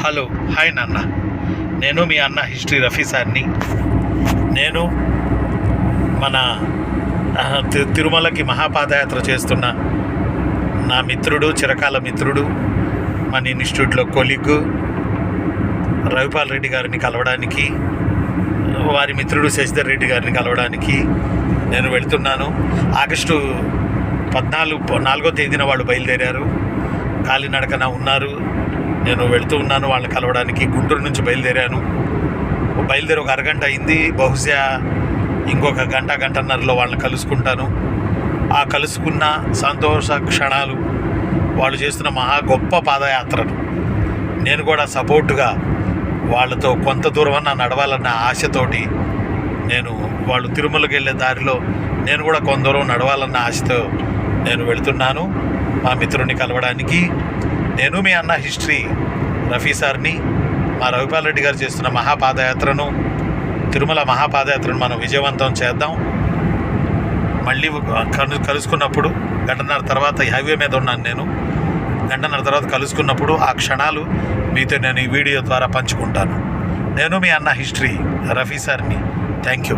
Hello hi నాన్న. నేను మీ అన్న హిస్టరీ రఫీ సార్ని. నేను మన తి- తిరుమలకి మహాపాదయాత్ర చేస్తున్న నా మిత్రుడు చిరకాల మిత్రుడు మన ఇన్స్టిట్యూట్లో కొలిగ్ రవిపాల్ రెడ్డి గారిని కలవడానికి వారి మిత్రుడు శశిధర్ రెడ్డి గారిని కలవడానికి నేను వెళ్తున్నాను. ఆగస్టు పద్నాలుగు నాలుగో తేదీన వాళ్ళు బయలుదేరారు. కాలినడకన ఉన్నారు. నేను వెళ్తూ ఉన్నాను వాళ్ళని కలవడానికి గుంటూరు నుంచి బయలుదేరాను. బయలుదేరి ఒక అరగంట అయింది. బహుశా ఇంకొక గంట గంటన్నరలో వాళ్ళని కలుసుకుంటాను. ఆ కలుసుకున్న సంతోష క్షణాలు వాళ్ళు చేస్తున్న మహా గొప్ప పాదయాత్రను నేను కూడా సపోర్టుగా వాళ్ళతో కొంత దూరమన్నా నడవాలన్న ఆశతోటి నేను వాళ్ళు తిరుమలకి వెళ్ళే దారిలో నేను కూడా కొంత దూరం నడవాలన్న ఆశతో నేను వెళ్తున్నాను. మా మిత్రుడిని కలవడానికి నేను మీ అన్న హిస్టరీ. రఫీ సార్ని మా రవిపాల్ రెడ్డి గారు చేస్తున్న మహాపాదయాత్రను తిరుమల మహాపాదయాత్రను మనం విజయవంతం చేద్దాం. మళ్ళీ కలు కలుసుకున్నప్పుడు గంటన్నర తర్వాత హైవే మీద ఉన్నాను నేను. గంటన్నర తర్వాత కలుసుకున్నప్పుడు ఆ క్షణాలు మీతో నేను ఈ వీడియో ద్వారా పంచుకుంటాను. నేను మీ అన్న హిస్టరీ రఫీ సార్ని. Thank you.